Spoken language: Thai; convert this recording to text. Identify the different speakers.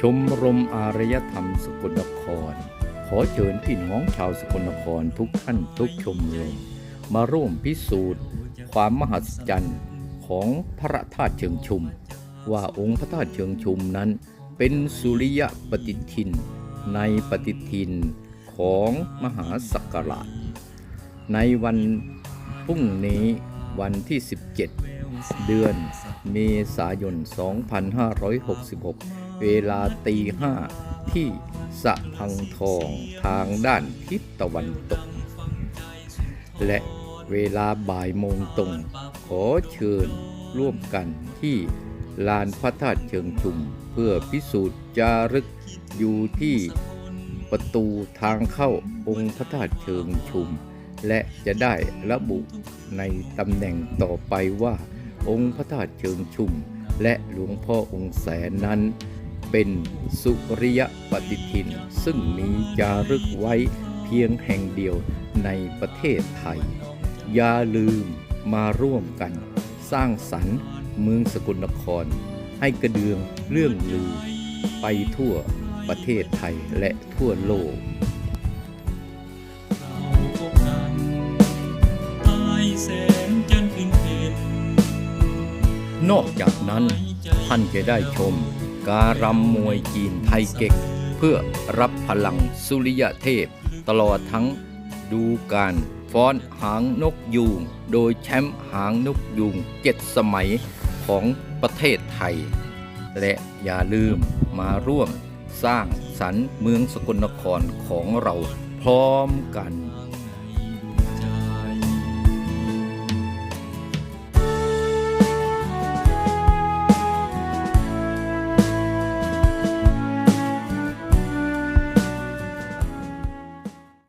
Speaker 1: ชมรมอารยธรรมสกลนคร ขอเชิญพี่น้องชาวสกลนครทุกท่านทุกชมรมมาร่วมพิสูจน์ ความมหัศจรรย์ของพระธาตุเชิงชุม ว่าองค์พระธาตุเชิงชุมนั้น เป็นสุริยปฏิทิน ในปฏิทินของมหาสักการะในวันพรุ่งนี้วันที่ 17 เดือนเมษายน 2566 เวลาตีห้าที่สะพังทองทางด้านทิศตะวันตก และเวลาบ่ายโมงตรง ขอเชิญร่วมกันที่ลานพระธาตุเชิงชุม เพื่อพิสูจน์จารึกอยู่ที่ประตูทางเข้าองค์พระธาตุเชิงชุม และจะได้ระบุในตำแหน่งต่อไปว่า องค์พระธาตุเชิงชุม และหลวงพ่อองค์แสนนั้น เป็นสุริยปฏิทิน ซึ่งมีจารึกไว้เพียงแห่งเดียวในประเทศไทย อย่าลืมมาร่วมกัน สร้างสรรค์เมืองสกลนคร ให้กระเดืองเรื่องลือ ไปทั่วประเทศไทยและทั่วโลก
Speaker 2: พบกันใต้แสงจันทร์ขึ้นเพ็ญ
Speaker 1: นอกจากนั้นท่านจะได้ชม การำมวยจีนไทยเก๊กเพื่อรับพลังสุริยเทพ ตลอดทั้งดูการฟ้อนหางนกยูง โดยแชมป์หางนกยูงเจ็ดสมัยของประเทศไทย และอย่าลืมมาร่วมสร้างสรรค์เมืองสกลนครของเราพร้อมกัน